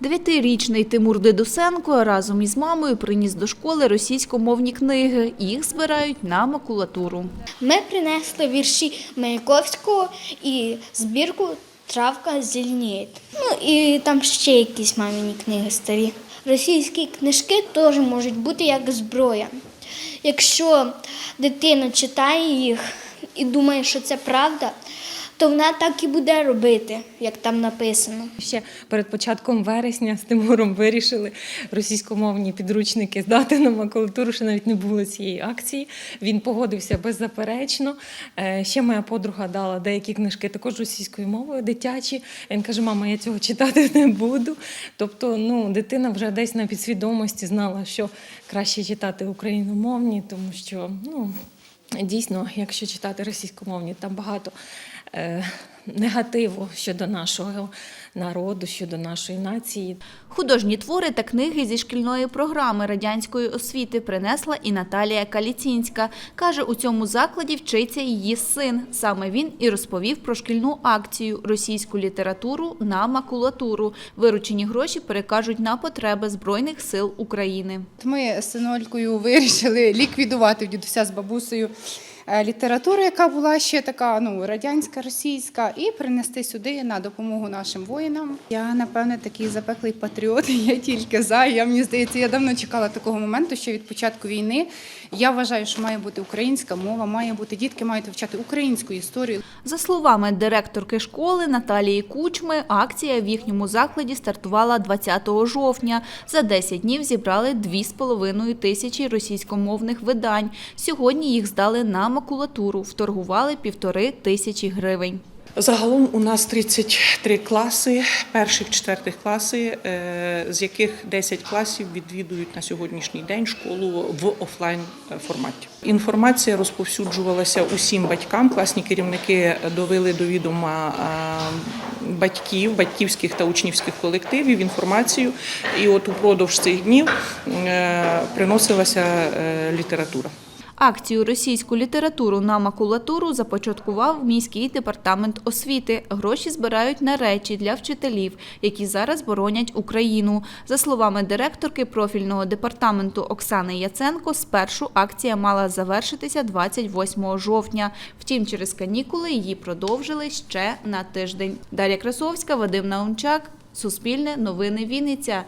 Дев'ятирічний Тимур Дедусенко разом із мамою приніс до школи російськомовні книги. Їх збирають на макулатуру. Ми принесли вірші Маяковського і збірку Травка зеленіє. Ну і там ще якісь мамині книги старі. Російські книжки теж можуть бути як зброя. Якщо дитина читає їх і думає, що це правда, то вона так і буде робити, як там написано. Ще перед початком вересня з Тимуром вирішили російськомовні підручники здати на макулатуру, що навіть не було цієї акції. Він погодився беззаперечно. Е, Ще моя подруга дала деякі книжки також російською мовою, дитячі. Він каже: мама, я цього читати не буду. Тобто, ну, дитина вже десь на підсвідомості знала, що краще читати україномовні, тому що ну, дійсно, якщо читати російськомовні, там багато негативу щодо нашого народу, щодо нашої нації. Художні твори та книги зі шкільної програми радянської освіти принесла і Наталія Каліцінська. Каже, у цьому закладі вчиться її син. Саме він і розповів про шкільну акцію російську літературу на макулатуру. Виручені гроші перекажуть на потреби Збройних сил України. Ми з синолькою вирішили ліквідувати в дідуся з бабусею е, літературу, яка була ще така ну, радянська, російська, і принести сюди на допомогу нашим воїнам. Я, напевне, такий запеклий патріот, я тільки за. Я, мені здається, я давно чекала такого моменту, що від початку війни я вважаю, що має бути українська мова, має бути дітки мають вивчати українську історію. За словами директорки школи Наталії Кучми, акція в їхньому закладі стартувала 20 жовтня. За 10 днів зібрали 2,5 тисячі російськомовних видань. Сьогодні їх здали на макулатуру, вторгували півтори тисячі гривень. Загалом у нас 33 класи, перших четвертих класи, е, з яких 10 класів відвідують на сьогоднішній день школу в офлайн форматі. Інформація розповсюджувалася усім батькам. Класні керівники довели до відома е, батьків, батьківських та учнівських колективів інформацію. І от упродовж цих днів е, приносилася література. Акцію російську літературу на макулатуру започаткував міський департамент освіти. Гроші збирають на речі для вчителів, які зараз боронять Україну. За словами директорки профільного департаменту Оксани Яценко, спершу акція мала завершитися 28 жовтня. Втім, через канікули її продовжили ще на тиждень. Дар'я Красовська, Вадим Наумчак, Суспільне, Новини Вінниця.